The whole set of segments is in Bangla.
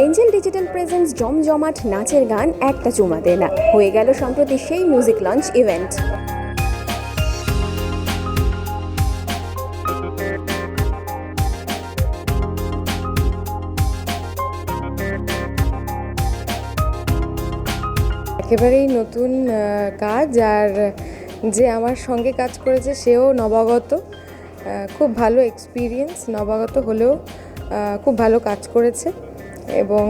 এঞ্জেল ডিজিটাল প্রেজেন্স জমজমাট নাচের গান, একটা চুমা দে না। হয়ে গেল সম্প্রতি সেই মিউজিক লঞ্চ ইভেন্ট একেবারেই নতুন কাজ, আর যে আমার সঙ্গে কাজ করেছে সেও নবাগত। খুব ভালো এক্সপিরিয়েন্স নবাগত হলেও খুব ভালো কাজ করেছে। এবং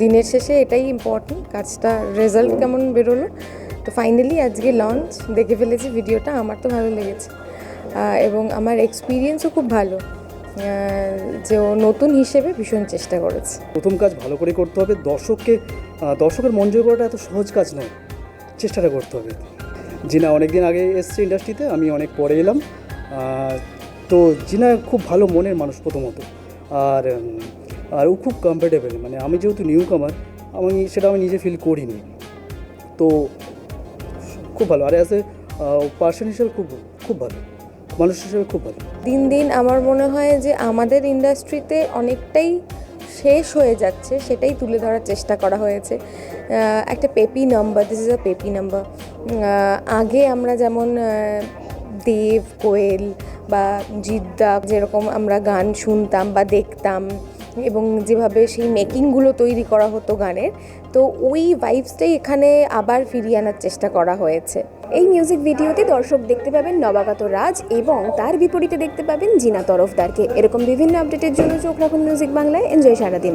দিনের শেষে এটাই ইম্পর্টেন্ট কাজটা রেজাল্ট কেমন বেরোলো। তো ফাইনালি আজকে লঞ্চ দেখে ফেলেছি ভিডিওটা, আমার তো ভালো লেগেছে। এবং আমার এক্সপিরিয়েন্সও খুব ভালো যে ও নতুন হিসেবে ভীষণ চেষ্টা করেছে। প্রথম কাজ ভালো করে করতে হবে, দর্শককে দর্শকের মন জয় করাটা এত সহজ কাজ নয়, চেষ্টাটা করতে হবে। জিনা অনেক দিন আগে এসছে ইন্ডাস্ট্রিতে আমি অনেক পরে এলাম। তো জিনা খুব ভালো মনের মানুষ প্রথমত। আর আর ও খুব কমফোর্টেবল মানে আমি যেহেতু নিউ কামার আমি সেটা আমি নিজে ফিল করিনি। তো খুব ভালো। আর অ্যাজ এ পার্সন হিসেবে খুব খুব ভালো। মানুষ হিসেবে খুব ভালো। দিন দিন আমার মনে হয় যে আমাদের ইন্ডাস্ট্রিতে অনেকটাই শেষ হয়ে যাচ্ছে, সেটাই তুলে ধরার চেষ্টা করা হয়েছে। একটা peppy number this is a peppy number আগে আমরা যেমন দেব, কোয়েল বা জিদ্দা, যেরকম আমরা গান শুনতাম বা দেখতাম এবং যেভাবে সেই মেকিংগুলো তৈরি করা হতো গানের, তো ওই ভাইবসটাই এখানে আবার ফিরিয়ে আনার চেষ্টা করা হয়েছে। এই মিউজিক ভিডিওতে দর্শক দেখতে পাবেন নবাগত রাজ এবং তার বিপরীতে দেখতে পাবেন জিনা তরফদারকে। এরকম বিভিন্ন আপডেটের জন্য চোখ রাখুন মিউজিক বাংলায় এনজয় সারাদিন।